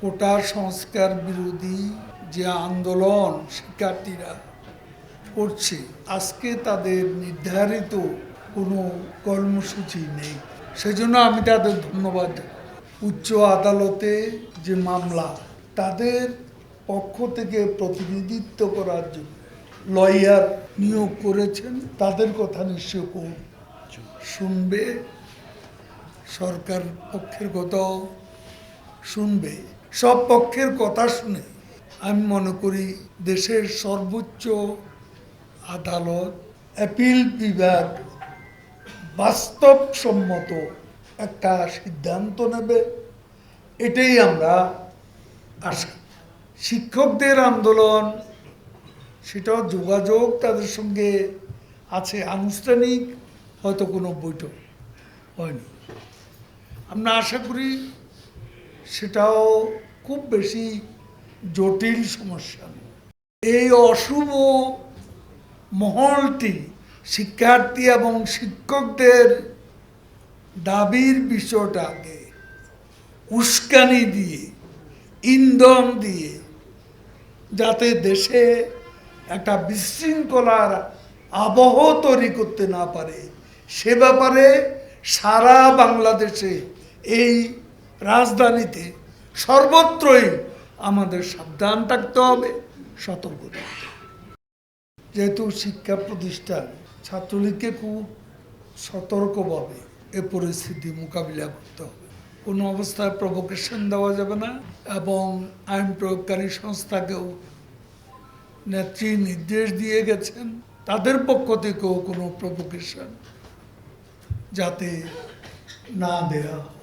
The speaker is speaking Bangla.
কোটা সংস্কার বিরোধী যে আন্দোলন শিক্ষার্থীরা করছে, আজকে তাদের নির্ধারিত কোনো কর্মসূচি নেই। সেজন্য আমি তাদের ধন্যবাদ উচ্চ আদালতে যে মামলা, তাদের পক্ষ থেকে প্রতিনিধিত্ব করার জন্য লয়ার নিয়োগ করেছেন, তাদের কথা নিশ্চয় শুনবে। সরকার পক্ষের কথাও শুনবে। সব পক্ষের কথা শুনে আমি মনে করি দেশের সর্বোচ্চ আদালত অ্যাপিল বিভাগ বাস্তবসম্মত একটা সিদ্ধান্ত নেবে, এটাই আমরা আশা। শিক্ষকদের আন্দোলন, সেটাও যোগাযোগ তাদের সঙ্গে আছে, আনুষ্ঠানিক হয়তো কোনো বৈঠক হয়নি। আমরা আশা করি সেটাও খুব বেশি জটিল সমস্যা। এই অশুভ মহলটি শিক্ষার্থী এবং শিক্ষকদের দাবির বিষয়টাকে উস্কানি দিয়ে, ইন্ধন দিয়ে যাতে দেশে একটা বিশৃঙ্খলার আবহ তৈরি করতে না পারে, সে ব্যাপারে সারা বাংলাদেশে এই রাজধানীতে সর্বত্রই আমাদের সাবধান থাকতে হবে, সতর্ক থাকতে যেহেতু শিক্ষা প্রতিষ্ঠান ছাত্রলীগকে খুব সতর্কভাবে এ পরিস্থিতি মোকাবিলা করতে হবে। কোনো অবস্থায় প্রভোকেশন দেওয়া যাবে না এবং আইন প্রয়োগকারী সংস্থাকেও নেত্রী নির্দেশ দিয়ে গেছেন, তাদের পক্ষ থেকেও কোনো প্রভোকেশন যাতে না দেয়া হয়